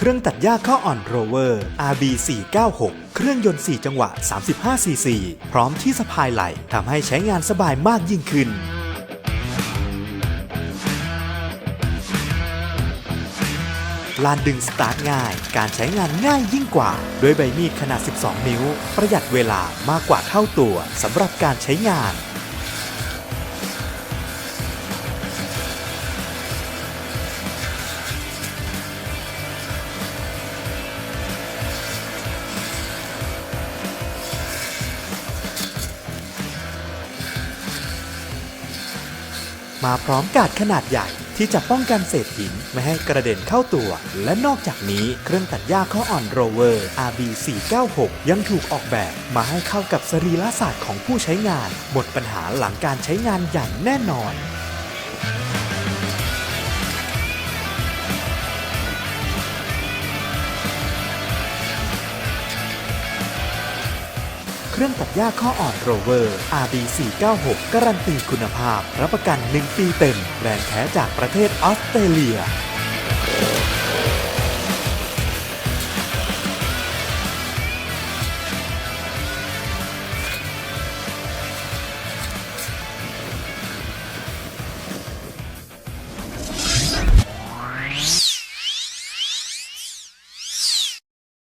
เครื่องตัดหญ้าข้ออ่อนโรเวอร์ RB 496 เครื่องยนต์ 4 จังหวะ 35 cc พร้อมที่สะพายไหล่ทำให้ใช้งานสบายมากยิ่งขึ้น ลานดึงสตาร์ทง่าย การใช้งานง่ายยิ่งกว่า ด้วยใบมีดขนาด 12 นิ้ว ประหยัดเวลามากกว่าเท่าตัวสำหรับการใช้งาน มาพร้อมกาดขนาดใหญ่ ที่จะป้องกันเศษหินไม่ให้กระเด็นเข้าตัว และนอกจากนี้เครื่องตัดหญ้าข้ออ่อนโรเวอร์ RB 496 ยังถูกออกแบบมาให้เข้ากับสรีระศาสตร์ของผู้ใช้งาน หมดปัญหาหลังการใช้งานอย่างแน่นอน เครื่องตัดหญ้าข้ออ่อนโรเวอร์ RB496 การันตีคุณภาพ รับประกัน 1 ปีเต็ม แบรนด์แท้จากประเทศออสเตรเลีย